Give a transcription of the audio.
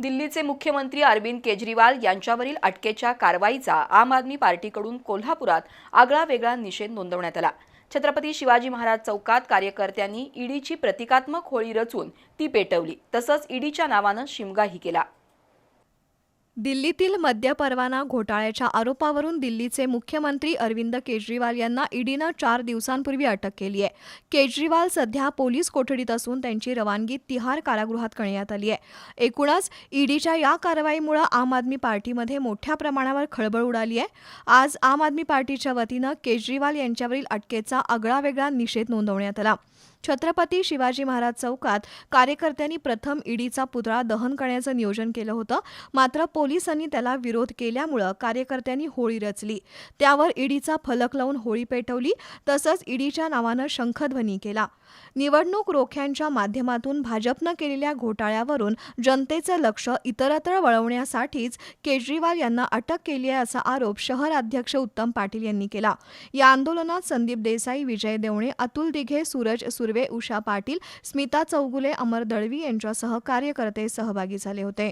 दिल्लीचे मुख्यमंत्री अरविंद केजरीवाल यांच्यावरील अटकेच्या कारवाईचा आम आदमी पार्टीकडून कोल्हापुरात आगळा वेगळा निषेध नोंदवण्यात आला. छत्रपती शिवाजी महाराज चौकात कार्यकर्त्यांनी ईडीची प्रतिकात्मक होळी रचून ती पेटवली. तसंच ईडीच्या नावानं शिमगाही केला. दिल्लीतील मद्य परवाना घोटाळ्याच्या आरोपावरून दिल्लीचे मुख्यमंत्री अरविंद केजरीवाल यांना ईडीनं चार दिवसांपूर्वी अटक केली आहे. केजरीवाल सध्या पोलीस कोठडीत असून त्यांची रवानगी तिहार कारागृहात करण्यात आली आहे. एकूणच ईडीच्या या कारवाईमुळे आम आदमी पार्टीमध्ये मोठ्या प्रमाणावर खळबळ उडाली आहे. आज आम आदमी पार्टीच्या वतीनं केजरीवाल यांच्यावरील अटकेचा आगळावेगळा निषेध नोंदवण्यात आला. छत्रपती शिवाजी महाराज चौकात कार्यकर्त्यांनी प्रथम ईडीचा पुतळा दहन करण्याचं नियोजन केलं होतं. मात्र पोलिसांनी त्याला विरोध केल्यामुळं कार्यकर्त्यांनी होळी रचली. त्यावर ईडीचा फलक लावून होळी पेटवली. तसंच ईडीच्या नावानं शंखध्वनी केला. निवडणूक रोख्यांच्या माध्यमातून भाजपनं केलेल्या घोटाळ्यावरून जनतेचं लक्ष इतरत्र वळवण्यासाठीच केजरीवाल यांना अटक केली आहे असा आरोप शहर अध्यक्ष उत्तम पाटील यांनी केला. या आंदोलनात संदीप देसाई विजय देवणे अतुल दिघे सूरज सुर्वे उषा पाटील स्मिता चौगुले अमर दळवी यांच्यासह कार्यकर्ते सहभागी झाले होते.